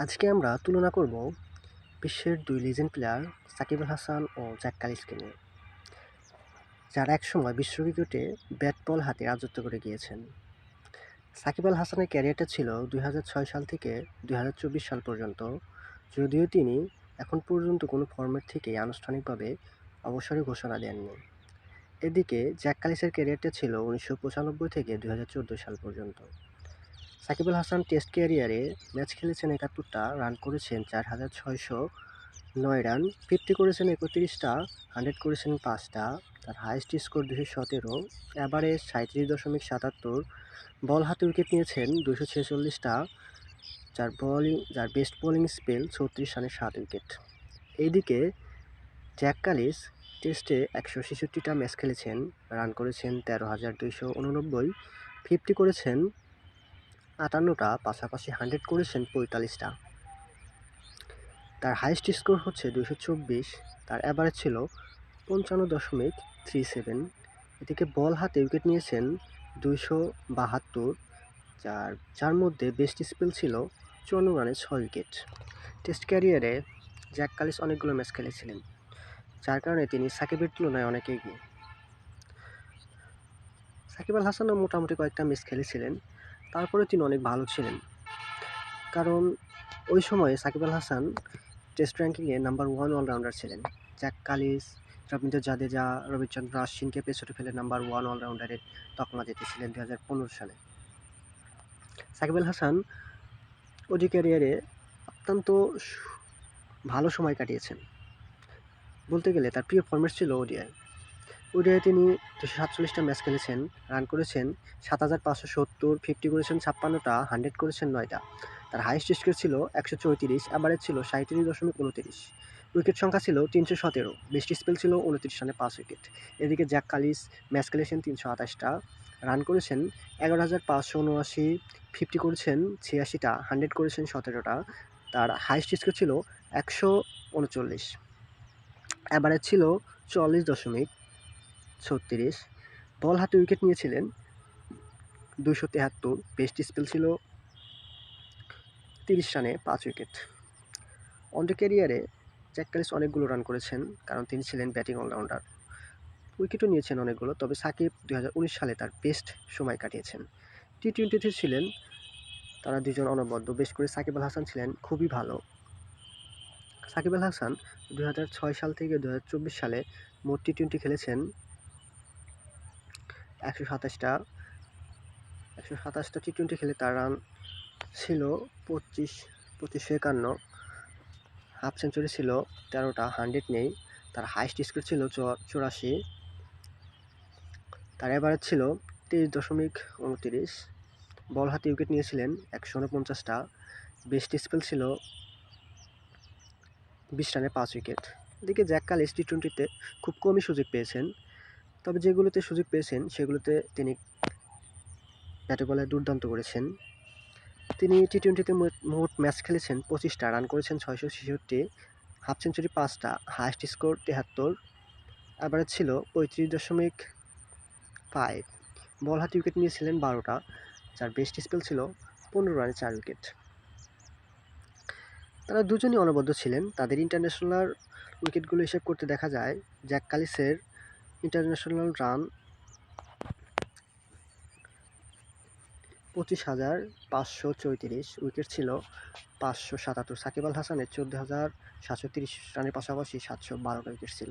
আজকে আমরা তুলনা করব বিশ্বের দুই লিজেন্ড প্লেয়ার সাকিব আল হাসান ও জ্যাক কালিসকে নিয়ে, যারা একসময় বিশ্ব ক্রিকেটে ব্যাট বল হাতে রাজত্ব করে গিয়েছেন। সাকিব আল হাসানের ক্যারিয়ারটা ছিল দুই হাজার ছয় সাল থেকে দুই হাজার চব্বিশ সাল পর্যন্ত, যদিও তিনি এখন পর্যন্ত কোনো ফর্মেট থেকে আনুষ্ঠানিকভাবে অবসরের ঘোষণা দেননি। এদিকে জ্যাক কালিসের ক্যারিয়ারটা ছিল উনিশশো পঁচানব্বই থেকে দুই হাজার চোদ্দ সাল পর্যন্ত। সাকিব আল হাসান টেস্ট ক্যারিয়ারে ম্যাচ খেলেছেন একাত্তরটা, রান করেছেন চার হাজার ছয়শো নয় রান, ফিফটি করেছেন একত্রিশটা, হান্ড্রেড করেছেন পাঁচটা। তার হাইস্ট স্কোর দুশো সতেরো অ্যাভারেজ সাঁত্রিশ দশমিক সাতাত্তর, বল হাতে উইকেট নিয়েছেন দুশো ছেচল্লিশটা। যার বলিং যার বেস্ট বোলিং স্পেল ছত্রিশ রানে সাত উইকেট। এইদিকে জ্যাক কালিস টেস্টে একশো ছেষট্টিটা ম্যাচ খেলেছেন, রান করেছেন তেরো হাজার দুইশো উননব্বই, ফিফটি করেছেন আটান্নটা পাশাপাশি হান্ড্রেড করেছেন পঁয়তাল্লিশটা। তার হাইস্ট স্কোর হচ্ছে দুশো চব্বিশ, তার অ্যাভারেজ ছিল পঞ্চান্ন দশমিক থ্রি সেভেন। এদিকে বল হাতে উইকেট নিয়েছেন দুইশো বাহাত্তর, যার যার মধ্যে বেস্ট স্পেল ছিল চুয়ান্ন রানে ছয় উইকেট টেস্ট ক্যারিয়ারে জ্যাক কালিস অনেকগুলো ম্যাচ খেলেছিলেন, যার কারণে তিনি সাকিবের তুলনায় অনেক এগিয়ে। সাকিব আল হাসানও মোটামুটি কয়েকটা ম্যাচ খেলেছিলেন তারপরে তিনি অনেক ভালো ছিলেন। কারণ ওই সময়ে সাকিব আল হাসান টেস্ট র্যাঙ্কিংয়ে নাম্বার ওয়ান অলরাউন্ডার ছিলেন। জ্যাক কালিস রবীন্দ্র জাদেজা, রবিচন্দ্র আশ্বিনকে পেছনে ফেলে নাম্বার ওয়ান অলরাউন্ডারের তকমা জিতেছিলেন দু হাজার পনেরো সালে। সাকিব আল হাসান ওডি ক্যারিয়ারে অত্যন্ত ভালো সময় কাটিয়েছেন। বলতে গেলে তার প্রিয় ফর্মেট ছিল ওডিআই। ওডিআই তিনি দুশো সাতচল্লিশটা ম্যাচ খেলেছেন, রান করেছেন, সাত হাজার পাঁচশো সত্তর ফিফটি করেছেন, ছাপ্পান্নটা হান্ড্রেড করেছেন, নয়টা। তার হাইস্ট স্কোর ছিল একশো চৌত্রিশ অ্যাভারেজ ছিল সাঁত্রিশ দশমিক উনতিরিশ। উইকেট সংখ্যা ছিল তিনশো সতেরো বেস্ট স্পেল ছিল উনত্রিশ রানে পাঁচ উইকেট এদিকে জ্যাক কালিস ম্যাচ খেলেছেন তিনশো আঠাশটা রান করেছেন এগারো হাজার পাঁচশো উনআশি ফিফটি করেছেন ছিয়াশিটা হান্ড্রেড করেছেন সতেরোটা। তার হাইস্ট স্কোর ছিল একশো উনচল্লিশ অ্যাভারেজ ছিল চল্লিশ দশমিক ছত্রিশ। বল হাতে উইকেট নিয়েছিলেন। দুশো তেহাত্তর। বেস্ট স্পেল ছিল তিরিশ রানে পাঁচ উইকেট অন্ডে ক্যারিয়ারে জ্যাক অনেকগুলো রান করেছেন, কারণ তিনি ছিলেন ব্যাটিং অলরাউন্ডার উইকেটও নিয়েছেন অনেকগুলো, তবে সাকিব দু হাজার উনিশ সালে তার বেস্ট সময় কাটিয়েছেন। টি টোয়েন্টিতে ছিলেন তারা দুজন অনবদ্য। বেশ করে সাকিব আল হাসান ছিলেন, খুবই ভালো। সাকিব আল হাসান দু হাজার ছয় সাল থেকে দু হাজার চব্বিশ সালে মোট টি টোয়েন্টি খেলেছেন। একশো সাতাশটা একশো সাতাশটা টি টোয়েন্টি খেলে তার রান ছিল পঁচিশ পঁচিশশো একান্ন। হাফ সেঞ্চুরি ছিল, তেরোটা হান্ড্রেড নেই। তার হাইস্ট স্কোর ছিল চুরাশি। তার এভারেজ ছিল তেইশ দশমিক উনত্রিশ। বল হাতে উইকেট নিয়েছিলেন একশো উনপঞ্চাশটা বেস্ট স্পেল ছিল বিশ রানে পাঁচ উইকেট এদিকে জ্যাক কালিস টি টোয়েন্টিতে খুব কমই সুযোগ পেয়েছেন। তবে যেগুলোতে সুযোগ পেয়েছেন, সেগুলোতে তিনি ব্যাটে বলে দুর্দান্ত করেছেন। তিনি টি টোয়েন্টিতে মোট ম্যাচ খেলেছেন পঁচিশটা রান করেছেন ছয়শো ছেষট্টি হাফ সেঞ্চুরি পাঁচটা হাইস্ট স্কোর তেহাত্তর অ্যাভারেজ ছিল পঁয়ত্রিশ দশমিক ফাইভ বল হাতে উইকেট নিয়েছিলেন বারোটা, যার বেস্ট স্পেল ছিল পনেরো রানে চার উইকেট তারা দুজনই অনবদ্য ছিলেন। তাদের ইন্টারন্যাশনাল উইকেটগুলো হিসেব করতে দেখা যায় জ্যাক কালিসের ইন্টারন্যাশনাল রান পঁচিশ হাজার পাঁচশো চৌত্রিশ উইকেট ছিল পাঁচশো সাতাত্তর। সাকিব আল হাসানের চোদ্দ হাজার সাতশো তিরিশ রানের পাশাপাশি সাতশো বারোটা উইকেট ছিল।